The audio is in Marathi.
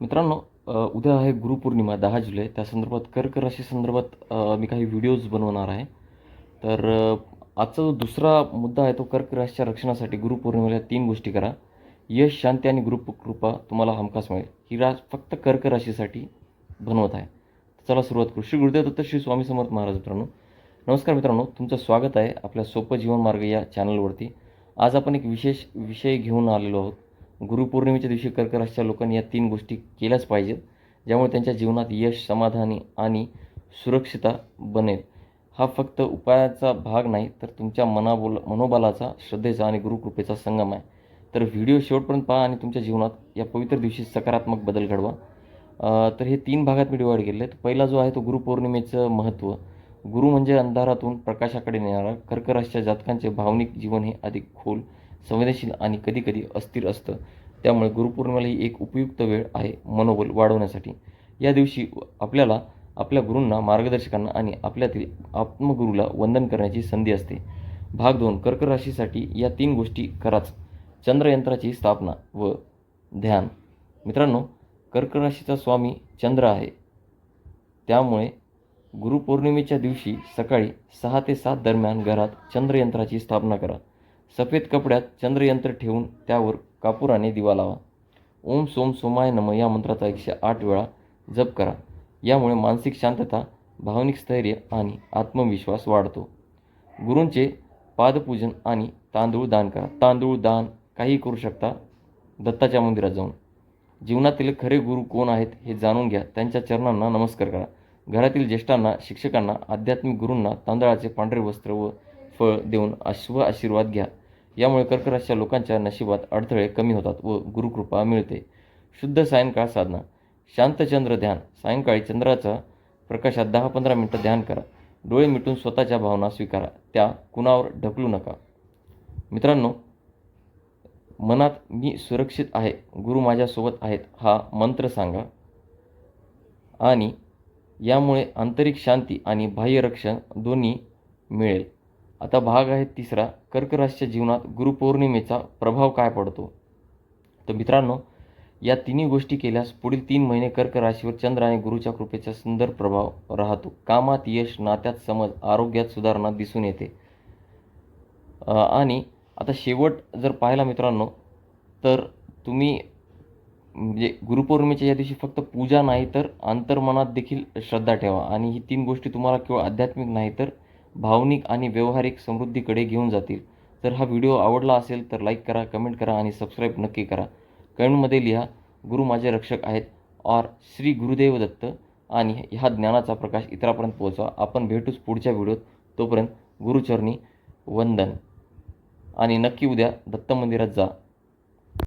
मित्रांनो उद्या आहे गुरुपौर्णिमा दहा जुलै. त्या संदर्भात कर्क राशी संदर्भात मी काही व्हिडिओज बनवणार आहे. तर आजचा जो दुसरा मुद्दा आहे तो कर्क राशीच्या रक्षणासाठी गुरुपौर्णिमेला तीन गोष्टी करा. यश शांती आणि गुरुकृपा तुम्हाला हमखास मिळेल. ही रास फक्त कर्क राशीसाठी बनवत आहे. चला सुरुवात करू. श्री गुरुदेव दत्त श्री स्वामी समर्थ महाराज मित्रांनो नमस्कार मित्रांनो. तुमचं स्वागत आहे आपल्या सोपं जीवन मार्ग या चॅनलवरती आज आपण एक विशेष विषय घेऊन आलेलो आहोत. गुरुपौर्णिमेच्या दिवशी कर्क राशीच्या लोकांनी या तीन गोष्टी केल्याच पाहिजेत ज्यामुळे त्यांच्या जीवनात यश समाधानी आणि सुरक्षिता बनेल. हा फक्त उपायाचा भाग नाही तर तुमच्या मनाबोल मनोबलाचा श्रद्धेचा आणि गुरुकृपेचा संगम आहे. तर व्हिडिओ शेवटपर्यंत पहा आणि तुमच्या जीवनात या पवित्र दिवशी सकारात्मक बदल घडवा. तर हे तीन भागात मी डिवाईड केले आहेत पहिला जो आहे तो गुरुपौर्णिमेचं महत्त्व. गुरु म्हणजे अंधारातून प्रकाशाकडे नेणारा कर्कराशच्या जातकांचे भावनिक जीवन हे अधिक खोल संवेदनशील आणि कधीकधी अस्थिर असतं. त्यामुळे गुरुपौर्णिमेला ही एक उपयुक्त वेळ आहे मनोबल वाढवण्यासाठी. या दिवशी आपल्याला आपल्या गुरूंना मार्गदर्शकांना आणि आपल्यातील आत्मगुरूला वंदन करण्याची संधी असते. भाग दोन कर्क राशीसाठी या तीन गोष्टी कराच चंद्रयंत्राची स्थापना व ध्यान. मित्रांनो कर्क राशीचा स्वामी चंद्र आहे. त्यामुळे गुरुपौर्णिमेच्या दिवशी सकाळी सहा ते सात दरम्यान घरात चंद्रयंत्राची स्थापना करा. सफेद कपड्यात चंद्रयंत्र ठेवून त्यावर कापुराने दिवा लावा. ओम सोम सोमाय नम. या मंत्राचा एकशे आठ वेळा जप करा. यामुळे मानसिक शांतता भावनिक स्थैर्य आणि आत्मविश्वास वाढतो. गुरूंचे पादपूजन आणि तांदूळ दान करा. तांदूळ दान काही करू शकता दत्ताच्या मंदिरात जाऊन. जीवनातील खरे गुरु कोण आहेत हे जाणून घ्या. त्यांच्या चरणांना नमस्कार करा. घरातील ज्येष्ठांना शिक्षकांना आध्यात्मिक गुरूंना तांदळाचे पांढरे वस्त्र व फळ देऊन अश्व आशीर्वाद घ्या. यामुळे कर्कराशच्या लोकांच्या नशिबात अडथळे कमी होतात व गुरुकृपा मिळते. शुद्ध सायंकाळ साधना. शांतचंद्र ध्यान. सायंकाळी चंद्राचा प्रकाशात दहा पंधरा मिनटं ध्यान करा. डोळे मिटून स्वतःच्या भावना स्वीकारा. त्या कुणावर ढकलू नका. मित्रांनो मनात मी सुरक्षित आहे. गुरु माझ्यासोबत आहेत. हा मंत्र सांगा. आणि यामुळे आंतरिक शांती आणि बाह्यरक्षण दोन्ही मिळेल. आता भाग आहे तिसरा. कर्क राशीच्या जीवनात गुरुपौर्णिमेचा प्रभाव काय पडतो? तर मित्रांनो या तिन्ही गोष्टी केल्यास पुढील तीन महिने कर्क राशीवर चंद्र आणि गुरुच्या कृपेचा सुंदर प्रभाव राहतो. कामात यश नात्यात समज आरोग्यात सुधारणा दिसून येते. आणि आता शेवट जर पाहिला मित्रांनो तर तुम्ही म्हणजे गुरुपौर्णिमेच्या या दिवशी फक्त पूजा नाही तर अंतर्मनात देखील श्रद्धा ठेवा. आणि ही तीन गोष्टी तुम्हाला केवळ आध्यात्मिक नाही तर भावनिक आणि व्यावहारिक समृद्धीकडे घेऊन जातील. जर हा व्हिडिओ आवडला असेल तर लाईक करा कमेंट करा आणि सबस्क्राईब नक्की करा. कमेंटमध्ये लिहा गुरु माझे रक्षक आहेत और श्री गुरुदेव दत्त आणि ह्या ज्ञानाचा प्रकाश इतरांपर्यंत पोहोचवा. आपण भेटूच पुढच्या व्हिडिओत. तोपर्यंत गुरुचरणी वंदन. आणि नक्की उद्या दत्त मंदिरात जा.